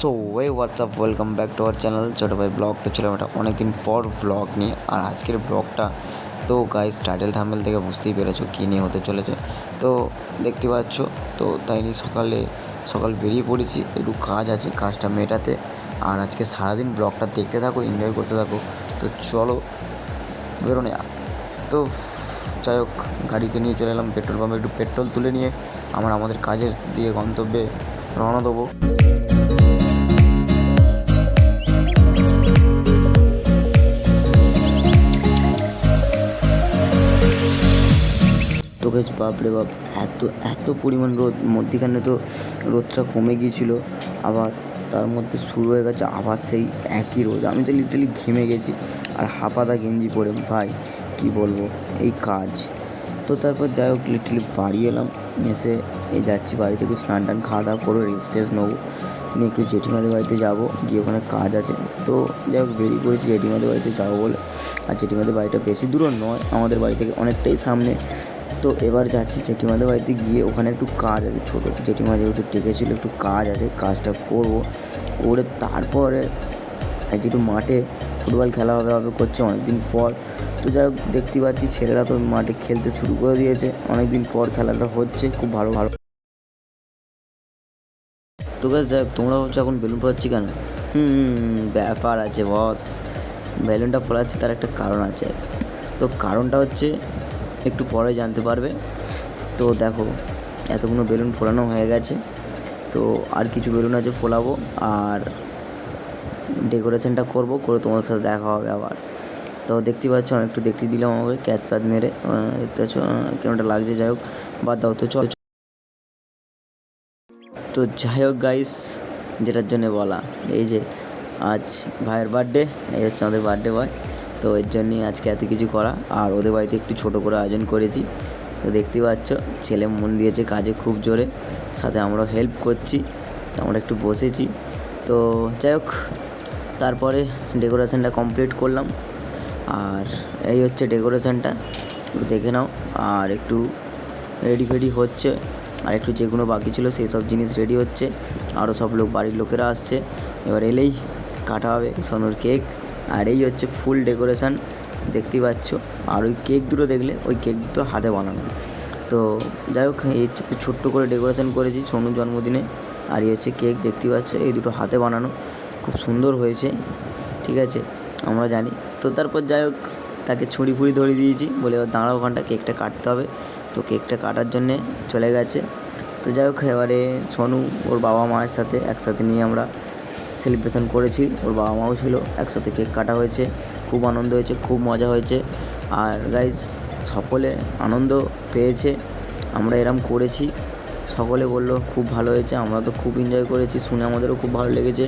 So way what's up welcome back to our channel ছোটো ভাই blog তো ছিল এটা অনেকদিন পর ব্লগ নিয়ে, আর আজকের ব্লগটা তো গাইস টাইটেল থাম্বেল থেকে বুঝতেই পেরেছ কী নিয়ে হতে চলেছে। তো দেখতে পাচ্ছ, তো তাই নিয়ে সকালে, সকাল বেরিয়ে পড়েছি, একটু কাজ আছে, কাজটা মেটাতে। আর আজকে সারাদিন ব্লগটা দেখতে থাকো এনজয় করতে থাকো। তো চলো, বেরোনে তো যাই হোক গাড়িকে নিয়ে চলে এলাম পেট্রোল পাম্পে একটু পেট্রোল তুলে নিয়ে, আমরা আমাদের কাজের দিয়ে গন্তব্যে রওনা দেবো। গেছ বাপরে বাপ, এত এত পরিমাণ রোদ, মধ্যিখানে তো রোদটা কমে গিয়েছিল, আবার তার মধ্যে শুরু হয়ে গেছে আবার সেই একই রোদ। আমি তো লিটারালি ঘেমে গেছি, আর হাফাদা গেঞ্জি পরে, ভাই, কি বলব, এই কাজ। তো তারপর যাই হোক লিটারালি বাড়ি এলাম, এসে এই যাচ্ছি বাড়ি থেকে, স্নান টান খাওয়া দাওয়া করে রেস্ট ফ্রেস নেব, নিয়ে একটু জেঠিমাদের বাড়িতে যাব, গিয়ে ওখানে কাজ আছে। তো যাই হোক, বেরিয়ে পড়েছি জেঠিমাদের বাড়িতে যাব বলে, আর জেঠিমাদের বাড়িটা বেশি দূরও নয়, আমাদের বাড়ি থেকে অনেকটাই সামনে। তো এবার যাচ্ছি জেঠিমাদের বাড়িতে গিয়ে। ওখানে একটু কাজ আছে ছোটো। জেঠিমা যেহেতু ডেকেছিলো একটু কাজ আছে কাজটা করব। করে তারপরে একটু মাঠে ফুটবল খেলা হবে হবে করছে অনেকদিন পর। তো যাই হোক দেখতে পাচ্ছি ছেলেরা তো মাঠে খেলতে শুরু করে দিয়েছে। অনেকদিন পর খেলাটা হচ্ছে খুব ভালো ভালো। তো গাছ যাই হোক তোমরা হচ্ছে এখন বেলুন ফোলাচ্ছি কেন? হুম, ব্যাপার আছে বস। বেলুনটা ফোলাচ্ছি তার একটা কারণ আছে। তো কারণটা হচ্ছে একটু পরে জানতে পারবে। তো দেখো, এতগুলো বেলুন ফোলানো হয়ে গেছে। তো আর কিছু বেলুন আছে ফোলাবো আর ডেকোরেশনটা করব, করে তোমাদের সাথে দেখা হবে আবার। তো দেখতে পাচ্ছ, আমি একটু দেখতে দিলাম আমাকে, ক্যাচ প্যাচ মেরে। দেখতে পাচ্ছ কেমনটা লাগছে যাই হোক, বাদ দাও, তো চল। তো যাই হোক গাইস যেটার জন্য বলা, এই যে আজ ভাইয়ের বার্থডে এই হচ্ছে আমাদের বার্থডে বয় তো এর জন্যই আজকে এত কিছু করা। আর ওদের বাড়িতে একটু ছোট করে আয়োজন করেছি। তো দেখতেই পাচ্ছ, ছেলে মন দিয়েছে কাজে খুব জোরে। সাথে আমরাও হেল্প করছি। আমরা একটু বসেছি। তো যাই হোক, তারপরে ডেকোরেশনটা কমপ্লিট করলাম। আর এই হচ্ছে ডেকোরেশনটা দেখে নাও। আর একটু রেডি ফেডি হচ্ছে। আর একটু যেগুলো বাকি ছিল সেই সব জিনিস রেডি হচ্ছে। আরও সব লোক, বাড়ির লোকেরা আসছে। এবার এলেই কাটা হবে সোনুর কেক আর এই হচ্ছে ফুল ডেকোরেশন, দেখতেই পাচ্ছ। আর ওই কেক দুটো দেখলে, ওই কেক দুটো হাতে বানানো। তো যাই হোক, এই একটু ছোট্ট করে ডেকোরেশন করেছি সোনুর জন্মদিনে। আর এই হচ্ছে কেক, দেখতেই পাচ্ছ, এই দুটো হাতে বানানো। খুব সুন্দর হয়েছে, ঠিক আছে, আমরা জানি। তো তারপর যাই হোক, তাকে ছুরি ফুড়ি ধরিয়ে দিয়েছি, বলে এবার দাঁড়া ওখানটা, কেকটা কাটতে হবে। তো কেকটা কাটার জন্যে চলে গেছে। তো যাই হোক, এবারে সোনু, ওর বাবা মায়ের সাথে একসাথে নিয়ে আমরা সেলিব্রেশন করেছি, ওর বাবা মাও ছিল, একসাথে কেক কাটা হয়েছে, খুব আনন্দ হয়েছে, খুব মজা হয়েছে। আর গাইজ সকলে আনন্দ পেয়েছে, আমরা এরম করেছি। সকলে বলল, খুব ভালো হয়েছে, আমরা তো খুব এনজয় করেছি, শুনে আমাদেরও খুব ভালো লেগেছে।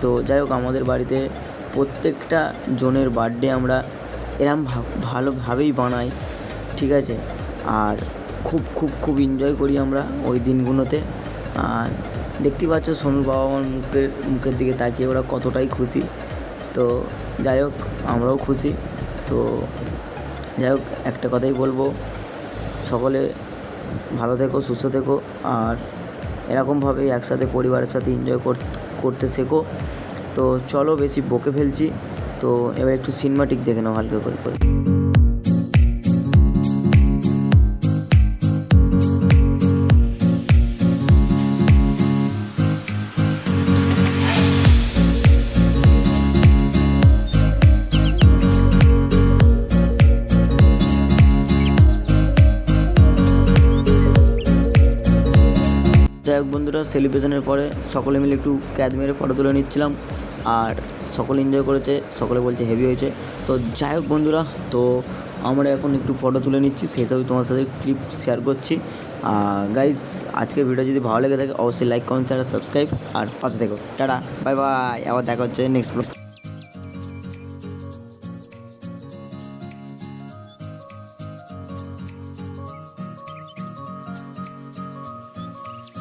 তো যাই হোক, আমাদের বাড়িতে প্রত্যেকটা জনের বার্থডে আমরা এরম ভালোভাবেই বানাই, ঠিক আছে? আর খুব খুব খুব এনজয় করি আমরা ওই দিনগুলোতে। আর দেখতেই পাচ্ছ সোনুর বাবা মার মুখের মুখের দিকে তাকিয়ে ওরা কতটাই খুশি। তো যাই হোক, আমরাও খুশি। তো যাই হোক, একটা কথাই বলব, সকলে ভালো থেকো, সুস্থ থেকো, আর এরকমভাবেই একসাথে পরিবারের সাথে এনজয় করতে শেখো। তো চলো বেশি বকে ফেলছি। তো এবার একটু সিনেমাটিক দেখে নাও হালকা করে করে। যাই হোক বন্ধুরা সেলিব্রেশনের পরে সকলে মিলে একটু ক্যাদ মেরে ফটো তুলে নিচ্ছিলাম। আর সকলে এনজয় করেছে, সকলে বলছে হেভি হয়েছে। তো যাই হোক বন্ধুরা, তো আমরা এখন একটু ফটো তুলে নিচ্ছি, সেই সবই তোমার সাথে ক্লিপ শেয়ার করছি। আর গাইজ আজকের ভিডিও যদি ভালো লেগে থাকে, অবশ্যই লাইক কমেন্ট শেয়ার সাবস্ক্রাইব আর পাশে দেখো টাটা বাই বাই আবার দেখা হচ্ছে নেক্সট